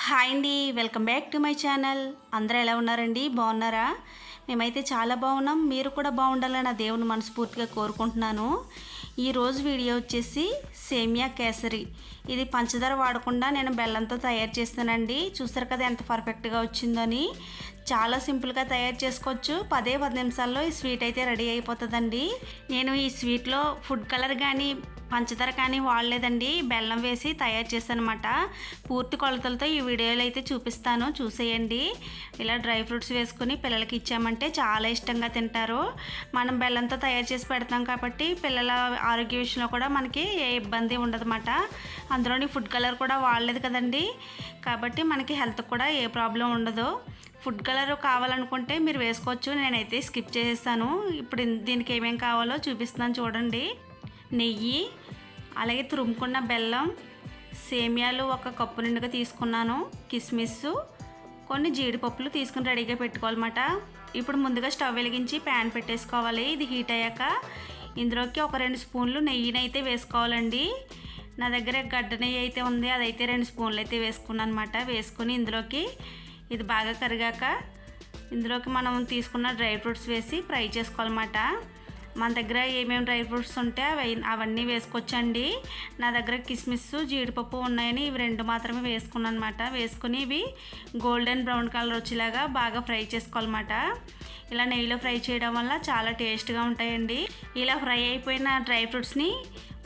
Hi అండి welcome back to my channel. అందరూ ఎలా ఉన్నారండి? బాగున్నారా? మేమైతే చాలా బాగున్నాం. మీరు కూడా బాగుండాలని నా దేవుని మనస్ఫూర్తిగా కోరుకుంటున్నాను. ఈరోజు వీడియో వచ్చేసి సేమియా కేసరి. ఇది పంచదార వాడకుండా నేను బెల్లంతో తయారు చేస్తానండి. చూస్తారు కదా ఎంత పర్ఫెక్ట్గా వచ్చిందని. చాలా సింపుల్గా తయారు చేసుకోవచ్చు. పదే పది నిమిషాల్లో ఈ స్వీట్ అయితే రెడీ అయిపోతుందండి. నేను ఈ స్వీట్లో ఫుడ్ కలర్ కానీ పంచదార కానీ వాడలేదండి. బెల్లం వేసి తయారు చేశానమాట. పూర్తి కొలతలతో ఈ వీడియోలో అయితే చూపిస్తాను. చూసేయండి. ఇలా డ్రై ఫ్రూట్స్ వేసుకుని పిల్లలకి ఇచ్చామంటే చాలా ఇష్టంగా తింటారు. మనం బెల్లంతో తయారు చేసి పెడతాం కాబట్టి పిల్లల ఆరోగ్య విషయంలో కూడా మనకి ఏ ఇబ్బంది ఉండదన్నమాట. అందులోని ఫుడ్ కలర్ కూడా వాడలేదు కదండి. కాబట్టి మనకి హెల్త్ కూడా ఏ ప్రాబ్లం ఉండదు. ఫుడ్ కలర్ కావాలనుకుంటే మీరు వేసుకోవచ్చు. నేనైతే స్కిప్ చేసేస్తాను. ఇప్పుడు దీనికి ఏమేమి కావాలో చూపిస్తున్నాను చూడండి. నెయ్యి అలాగే తురుముకున్న బెల్లం సేమియాలు ఒక కప్పు నిండుగా తీసుకున్నాను కిస్మిస్ కొన్ని జీడిపప్పులు తీసుకుని రెడీగా పెట్టుకోవాలన్నమాట. ఇప్పుడు ముందుగా స్టవ్ వెలిగించి ప్యాన్ పెట్టేసుకోవాలి. ఇది హీట్ అయ్యాక ఇందులోకి ఒక రెండు స్పూన్లు నెయ్యిని అయితే వేసుకోవాలండి. నా దగ్గర గడ్డ నెయ్యి అయితే ఉంది. అదైతే రెండు స్పూన్లు అయితే వేసుకున్నాను అనమాట వేసుకుని ఇందులోకి ఇది బాగా కరిగాక ఇందులోకి మనం తీసుకున్న డ్రై ఫ్రూట్స్ వేసి ఫ్రై చేసుకోవాలన్నమాట. మన దగ్గర ఏమేమి డ్రై ఫ్రూట్స్ ఉంటే అవి అవన్నీ వేసుకోవచ్చండి నా దగ్గర కిస్మిస్ జీడిపప్పు ఉన్నాయని ఇవి రెండు మాత్రమే వేసుకున్నాను అనమాట వేసుకుని ఇవి గోల్డెన్ బ్రౌన్ కలర్ వచ్చేలాగా బాగా ఫ్రై చేసుకోవాలన్నమాట. ఇలా నెయ్యిలో ఫ్రై చేయడం వల్ల చాలా టేస్ట్గా ఉంటాయండి. ఇలా ఫ్రై అయిపోయిన డ్రై ఫ్రూట్స్ని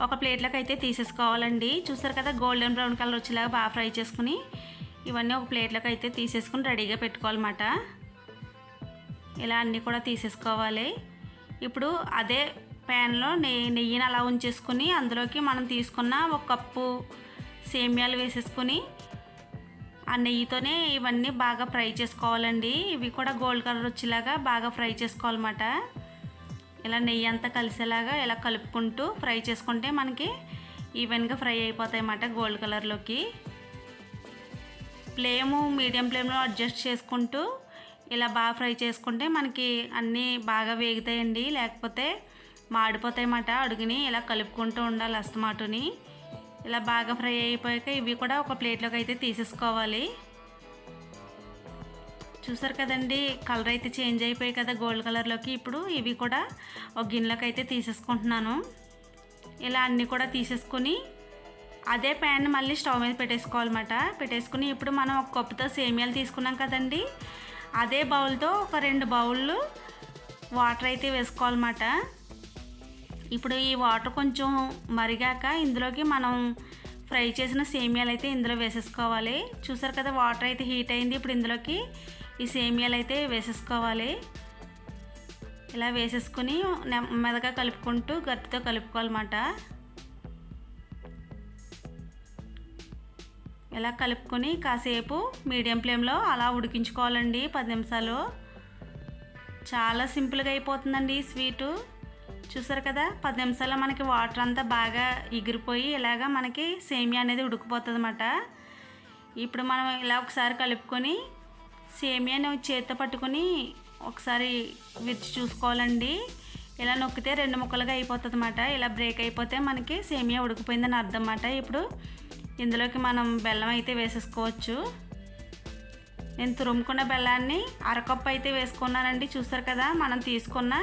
ఒక ప్లేట్లోకి అయితే తీసేసుకోవాలండి. చూసారు కదా గోల్డెన్ బ్రౌన్ కలర్ వచ్చేలాగా బాగా ఫ్రై చేసుకుని ఇవన్నీ ఒక ప్లేట్లోకి అయితే తీసేసుకుని రెడీగా పెట్టుకోవాలన్నమాట. ఇలా అన్నీ కూడా తీసేసుకోవాలి. ఇప్పుడు అదే ప్యాన్లో నెయ్యి నెయ్యిని అలా ఉంచేసుకుని అందులోకి మనం తీసుకున్న ఒక కప్పు సేమియాలు వేసేసుకుని ఆ నెయ్యితోనే ఇవన్నీ బాగా ఫ్రై చేసుకోవాలండి. ఇవి కూడా గోల్డ్ కలర్ వచ్చేలాగా బాగా ఫ్రై చేసుకోవాలన్నమాట. ఇలా నెయ్యి అంతా కలిసేలాగా ఇలా కలుపుకుంటూ ఫ్రై చేసుకుంటే మనకి ఈవెన్గా ఫ్రై అయిపోతాయి అన్నమాట గోల్డ్ కలర్లోకి. ఫ్లేము మీడియం ఫ్లేమ్లో అడ్జస్ట్ చేసుకుంటూ ఇలా బాగా ఫ్రై చేసుకుంటే మనకి అన్నీ బాగా వేగుతాయండి. లేకపోతే మాడిపోతాయన్నమాట. అడుగుని ఇలా కలుపుకుంటూ ఉండాలి అస్తమాటుని. ఇలా బాగా ఫ్రై అయిపోయాక ఇవి కూడా ఒక ప్లేట్లోకి అయితే తీసేసుకోవాలి. చూసారు కదండి కలర్ అయితే చేంజ్ అయిపోయాయి కదా గోల్డ్ కలర్లోకి. ఇప్పుడు ఇవి కూడా ఒక గిన్నెలోకి అయితే తీసేసుకుంటున్నాను. ఇలా అన్నీ కూడా తీసేసుకొని అదే ప్యాన్ మళ్ళీ స్టవ్ మీద పెట్టేసుకోవాలన్నమాట. పెట్టేసుకుని ఇప్పుడు మనం ఒక కప్పుతో సేమియాలు తీసుకున్నాం కదండి. అదే బౌల్తో ఒక రెండు బౌళ్ళు వాటర్ అయితే వేసుకోవాలన్నమాట. ఇప్పుడు ఈ వాటర్ కొంచెం మరిగాక ఇందులోకి మనం ఫ్రై చేసిన సేమియాలు అయితే ఇందులో వేసేసుకోవాలి. చూసారు కదా వాటర్ అయితే హీట్ అయింది. ఇప్పుడు ఇందులోకి ఈ సేమియాలు అయితే వేసేసుకోవాలి. ఇలా వేసేసుకుని మెదగా కలుపుకుంటూ గట్టితో కలుపుకోవాలన్నమాట. ఇలా కలుపుకొని కాసేపు మీడియం ఫ్లేమ్లో అలా ఉడికించుకోవాలండి పది నిమిషాలు. చాలా సింపుల్గా అయిపోతుందండి ఈ స్వీటు. చూసారు కదా పది నిమిషాల్లో మనకి వాటర్ అంతా బాగా ఎగిరిపోయి ఇలాగా మనకి సేమియా అనేది ఉడికిపోతుంది అనమాట ఇప్పుడు మనం ఇలా ఒకసారి కలుపుకొని సేమియాని చేత్తో పట్టుకొని ఒకసారి విరిచి చూసుకోవాలండి. ఇలా నొక్కితే రెండు ముక్కలుగా అయిపోతుంది అన్నమాట ఇలా బ్రేక్ అయిపోతే మనకి సేమియా ఉడికిపోయిందని అర్థం అన్నమాట ఇప్పుడు ఇందులోకి మనం బెల్లం అయితే వేసేసుకోవచ్చు. నేను తురుముకున్న బెల్లాన్ని అరకప్పు అయితే వేసుకున్నానండి. చూసారు కదా మనం తీసుకున్న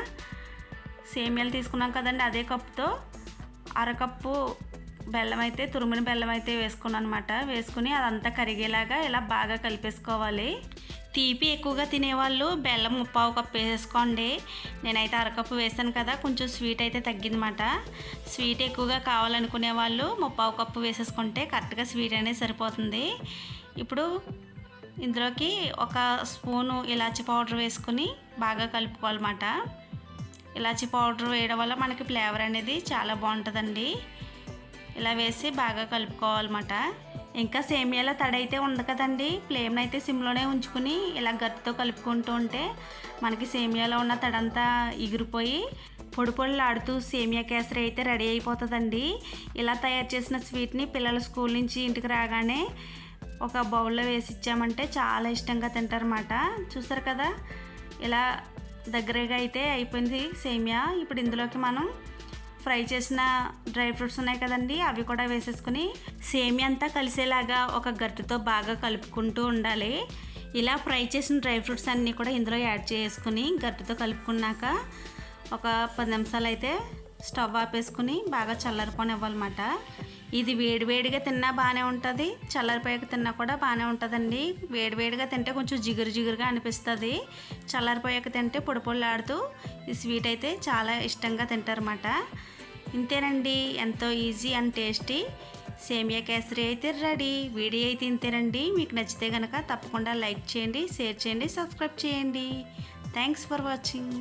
సేమియాలు తీసుకున్నాం కదండి అదే కప్పుతో అరకప్పు బెల్లం అయితే తురుముని బెల్లం అయితే వేసుకున్నాను అనమాట వేసుకుని అదంతా కరిగేలాగా ఇలా బాగా కలిపేసుకోవాలి. తీపి ఎక్కువగా తినేవాళ్ళు బెల్లం ముప్పావు కప్పు వేసేసుకోండి. నేనైతే అరకప్పు వేసాను కదా కొంచెం స్వీట్ అయితే తగ్గిందన్నమాట. స్వీట్ ఎక్కువగా కావాలనుకునే వాళ్ళు ముప్పావు కప్పు వేసేసుకుంటే కరెక్ట్గా స్వీట్ అనేది సరిపోతుంది. ఇప్పుడు ఇందులోకి ఒక స్పూను ఇలాచి పౌడర్ వేసుకుని బాగా కలుపుకోవాలన్నమాట. ఇలాచి పౌడర్ వేయడం వల్ల మనకి ఫ్లేవర్ అనేది చాలా బాగుంటుందండి. ఇలా వేసి బాగా కలుపుకోవాలన్నమాట. ఇంకా సేమియాలో తడైతే ఉండదు కదండి. ఫ్లేమ్ని అయితే సిమ్లోనే ఉంచుకుని ఇలా గట్టితో కలుపుకుంటూ ఉంటే మనకి సేమియాలో ఉన్న తడంతా ఎగిరిపోయి పొడి పొడులాడుతూ సేమియా కేసరి అయితే రెడీ అయిపోతుందండి. ఇలా తయారు చేసిన స్వీట్ని పిల్లలు స్కూల్ నుంచి ఇంటికి రాగానే ఒక బౌల్లో వేసి ఇచ్చామంటే చాలా ఇష్టంగా తింటారన్నమాట. చూసారు కదా? ఇలా దగ్గరగా అయితే అయిపోయింది సేమియా. ఇప్పుడు ఇందులోకి మనం ఫ్రై చేసిన డ్రై ఫ్రూట్స్ ఉన్నాయి కదండి అవి కూడా వేసేసుకుని సేమి అంతా కలిసేలాగా ఒక గట్టితో బాగా కలుపుకుంటూ ఉండాలి. ఇలా ఫ్రై చేసిన డ్రై ఫ్రూట్స్ అన్నీ కూడా ఇందులో యాడ్ చేసుకుని గట్టితో కలుపుకున్నాక ఒక పది నిమిషాలు అయితే స్టవ్ ఆపేసుకుని బాగా చల్లారిపోనివ్వాలన్నమాట. ఇది వేడివేడిగా తిన్నా బాగానే ఉంటుంది. చల్లారిపోయాక తిన్నా కూడా బాగానే ఉంటుందండి. వేడివేడిగా తింటే కొంచెం జిగురు జిగురుగా అనిపిస్తుంది. చల్లారిపోయాక తింటే పొడిపొళ్ళాడుతూ ఈ స్వీట్ అయితే చాలా ఇష్టంగా తింటారన్నమాట. ఇంతేనండి. ఎంతో ఈజీ అండ్ టేస్టీ. సేమియా కేసరి అయితే రెడీ. వీడియో అయితే ఇంతేనండి. మీకు నచ్చితే కనుక తప్పకుండా లైక్ చేయండి షేర్ చేయండి సబ్స్క్రైబ్ చేయండి. Thanks for watching.